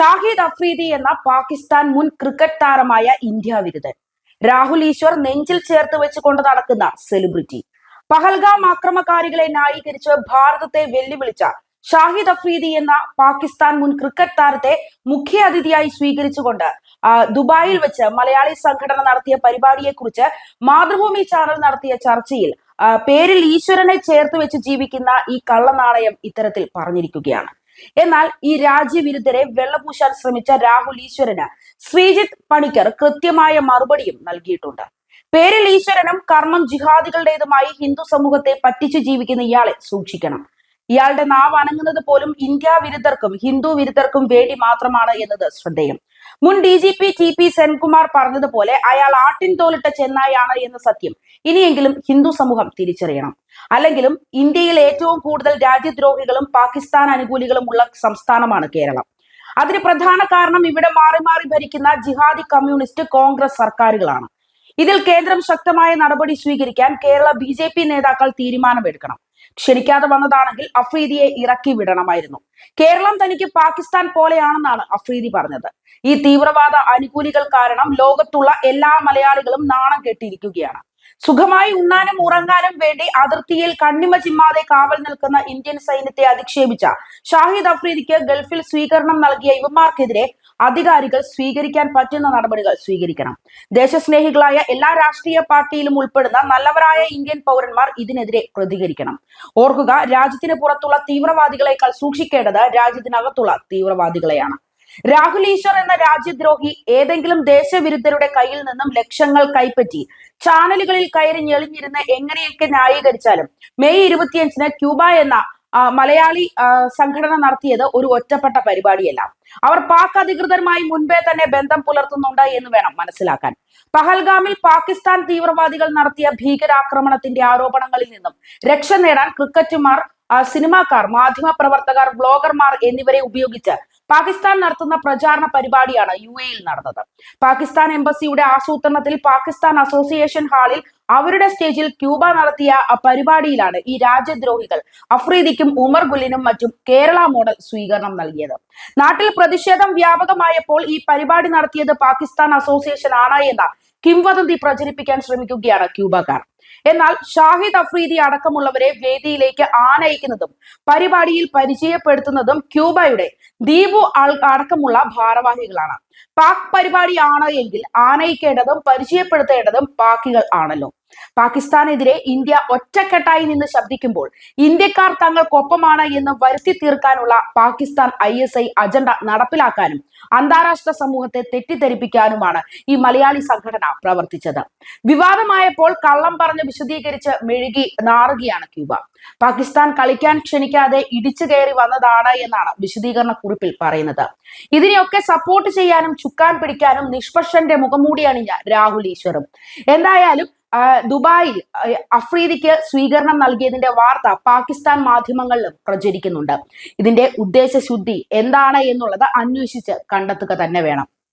ഷാഹിദ് അഫ്രീദി എന്ന പാകിസ്ഥാൻ മുൻ ക്രിക്കറ്റ് താരമായ ഇന്ത്യ വിരുദ്ധൻ. രാഹുൽ ഈശ്വർ നെഞ്ചിൽ ചേർത്ത് വെച്ചുകൊണ്ട് നടക്കുന്ന സെലിബ്രിറ്റി. പഹൽഗാം ആക്രമകാരികളെ ന്യായീകരിച്ച് ഭാരതത്തെ വെല്ലുവിളിച്ച ഷാഹിദ് അഫ്രീദി എന്ന പാകിസ്ഥാൻ മുൻ ക്രിക്കറ്റ് താരത്തെ മുഖ്യ അതിഥിയായി സ്വീകരിച്ചുകൊണ്ട് ദുബായിൽ വെച്ച് മലയാളി സംഘടന നടത്തിയ പരിപാടിയെക്കുറിച്ച് മാതൃഭൂമി ചാനൽ നടത്തിയ ചർച്ചയിൽ പേരിൽ ഈശ്വരനെ ചേർത്ത് വെച്ച് ജീവിക്കുന്ന ഈ കള്ളനാണയം ഇത്തരത്തിൽ പറഞ്ഞിരിക്കുകയാണ്. എന്നാൽ ഈ രാജ്യവിരുദ്ധരെ വെള്ളപൂശാൻ ശ്രമിച്ച രാഹുൽ ഈശ്വരന് ശ്രീജിത്ത് പണിക്കർ കൃത്യമായ മറുപടിയും നൽകിയിട്ടുണ്ട്. പേരിൽ ഈശ്വരനും കർമ്മം ജിഹാദികളുടേതുമായി ഹിന്ദു സമൂഹത്തെ പറ്റിച്ചു ജീവിക്കുന്ന ഇയാളെ സൂക്ഷിക്കണം. ഇയാളുടെ നാവ് അനങ്ങുന്നത് പോലും ഇന്ത്യ വിരുദ്ധർക്കും ഹിന്ദു വിരുദ്ധർക്കും വേണ്ടി മാത്രമാണ് എന്നത് ശ്രദ്ധേയം. മുൻ D G P T P Senkumar പറഞ്ഞതുപോലെ അയാൾ ആട്ടിൻ തോലിട്ട ചെന്നായാണ് എന്ന സത്യം. ഇനിയെങ്കിലും ഹിന്ദു സമൂഹം തിരിച്ചറിയണം. അല്ലെങ്കിലും ഇന്ത്യയിൽ ഏറ്റവും കൂടുതൽ രാജ്യദ്രോഹികളും പാകിസ്ഥാൻ അനുകൂലികളും ഉള്ള സംസ്ഥാനമാണ് കേരളം. അതിന് പ്രധാന കാരണം ഇവിടെ മാറി മാറി ഭരിക്കുന്ന ജിഹാദി കമ്മ്യൂണിസ്റ്റ് കോൺഗ്രസ് സർക്കാരുകളാണ്. ഇതിൽ കേന്ദ്രം ശക്തമായ നടപടി സ്വീകരിക്കാൻ കേരള ബി നേതാക്കൾ തീരുമാനമെടുക്കണം. ക്ഷണിക്കാതെ വന്നതാണെങ്കിൽ അഫ്രീദിയെ ഇറക്കി വിടണമായിരുന്നു. കേരളം തനിക്ക് പാകിസ്ഥാൻ പോലെയാണെന്നാണ് അഫ്രീദി പറഞ്ഞത്. ഈ തീവ്രവാദ അനുകൂലികൾ കാരണം ലോകത്തുള്ള എല്ലാ മലയാളികളും നാണം കെട്ടിയിരിക്കുകയാണ്. സുഖമായി ഉണ്ണാനും ഉറങ്ങാനും വേണ്ടി അതിർത്തിയിൽ കണ്ണിമ ചിമ്മാതെ കാവൽ നിൽക്കുന്ന ഇന്ത്യൻ സൈന്യത്തെ അധിക്ഷേപിച്ച ഷാഹിദ് അഫ്രീദിക്ക് ഗൾഫിൽ സ്വീകരണം നൽകിയ ഇവന്മാർക്കെതിരെ അധികാരികൾ സ്വീകരിക്കാൻ പറ്റുന്ന നടപടികൾ സ്വീകരിക്കണം. ദേശസ്നേഹികളായ എല്ലാ രാഷ്ട്രീയ പാർട്ടിയിലും ഉൾപ്പെടുന്ന നല്ലവരായ ഇന്ത്യൻ പൗരന്മാർ ഇതിനെതിരെ പ്രതികരിക്കണം. ഓർക്കുക രാജ്യത്തിന് പുറത്തുള്ള തീവ്രവാദികളെക്കാൾ സൂക്ഷിക്കേണ്ടത് രാജ്യത്തിനകത്തുള്ള തീവ്രവാദികളെയാണ്. രാഹുൽ ഈശ്വർ എന്ന രാജ്യദ്രോഹി ഏതെങ്കിലും ദേശവിരുദ്ധരുടെ കയ്യിൽ നിന്നും ലക്ഷങ്ങൾ കൈപ്പറ്റി ചാനലുകളിൽ കയറി ഞെളിഞ്ഞിരുന്ന് എങ്ങനെയൊക്കെ ന്യായീകരിച്ചാലും മെയ് ഇരുപത്തിയഞ്ചിന് ക്യൂബ എന്ന മലയാളി സംഘടന നടത്തിയത് ഒരു ഒറ്റപ്പെട്ട പരിപാടിയല്ല. അവർ പാക് അധികൃതരുമായി മുൻപേ തന്നെ ബന്ധം പുലർത്തുന്നുണ്ട് എന്ന് വേണം മനസ്സിലാക്കാൻ. പഹൽഗാമിൽ പാകിസ്ഥാൻ തീവ്രവാദികൾ നടത്തിയ ഭീകരാക്രമണത്തിന്റെ ആരോപണങ്ങളിൽ നിന്നും രക്ഷ നേടാൻ ക്രിക്കറ്റുമാർ സിനിമാക്കാർ മാധ്യമ പ്രവർത്തകർ ബ്ലോഗർമാർ എന്നിവരെ ഉപയോഗിച്ച് പാകിസ്ഥാൻ നടത്തുന്ന പ്രചാരണ പരിപാടിയാണ് യു എയിൽ നടന്നത്. പാകിസ്ഥാൻ എംബസിയുടെ ആസൂത്രണത്തിൽ പാകിസ്ഥാൻ അസോസിയേഷൻ ഹാളിൽ അവരുടെ സ്റ്റേജിൽ ക്യൂബ നടത്തിയ പരിപാടിയിലാണ് ഈ രാജ്യദ്രോഹികൾ അഫ്രീദിക്കും ഉമർ ഗുലിനും മറ്റും കേരള മോഡൽ സ്വീകരണം നൽകിയത്. നാട്ടിൽ പ്രതിഷേധം വ്യാപകമായപ്പോൾ ഈ പരിപാടി നടത്തിയത് പാകിസ്ഥാൻ അസോസിയേഷൻ ആണ് എന്ന കിംവദന്തി പ്രചരിപ്പിക്കാൻ ശ്രമിക്കുകയാണ് ക്യൂബക്കാർ. എന്നാൽ ഷാഹിദ് അഫ്രീദി അടക്കമുള്ളവരെ വേദിയിലേക്ക് ആനയിക്കുന്നതും പരിപാടിയിൽ പരിചയപ്പെടുത്തുന്നതും ക്യൂബയുടെ ആൾ അടക്കമുള്ള ഭാരവാഹികളാണ്. പാക് പരിപാടിയാണ് എങ്കിൽ ആനയിക്കേണ്ടതും പരിചയപ്പെടുത്തേണ്ടതും പാക്കികൾ ആണല്ലോ. പാകിസ്ഥാനെതിരെ ഇന്ത്യ ഒറ്റക്കെട്ടായി നിന്ന് ശബ്ദിക്കുമ്പോൾ ഇന്ത്യക്കാർ തങ്ങൾക്കൊപ്പമാണ് എന്ന് വരുത്തി തീർക്കാനുള്ള Pakistan I S I agenda നടപ്പിലാക്കാനും അന്താരാഷ്ട്ര സമൂഹത്തെ തെറ്റിദ്ധരിപ്പിക്കാനുമാണ് ഈ മലയാളി സംഘടന പ്രവർത്തിച്ചത്. വിവാദമായപ്പോൾ കള്ളം പറഞ്ഞ് വിശദീകരിച്ച് മെഴുകി നാറുകയാണ് ക്യൂബ. പാകിസ്ഥാൻ കളിക്കാൻ ക്ഷണിക്കാതെ ഇടിച്ചു കയറി വന്നതാണ് എന്നാണ് വിശദീകരണ കുറിപ്പിൽ പറയുന്നത്. ഇതിനെയൊക്കെ സപ്പോർട്ട് ചെയ്യാനും ചുക്കാൻ പിടിക്കാനും നിഷ്പക്ഷന്റെ മുഖംമൂടി അണിഞ്ഞ രാഹുൽ ഈശ്വറും. എന്തായാലും ദുബായിൽ അഫ്രീദിക്ക് സ്വീകരണം നൽകിയതിന്റെ വാർത്ത പാകിസ്ഥാൻ മാധ്യമങ്ങളിൽ പ്രചരിക്കുന്നുണ്ട്. ഇതിന്റെ ഉദ്ദേശശുദ്ധി എന്താണ് എന്നുള്ളത് അന്വേഷിച്ച് കണ്ടെത്തുക തന്നെ വേണം.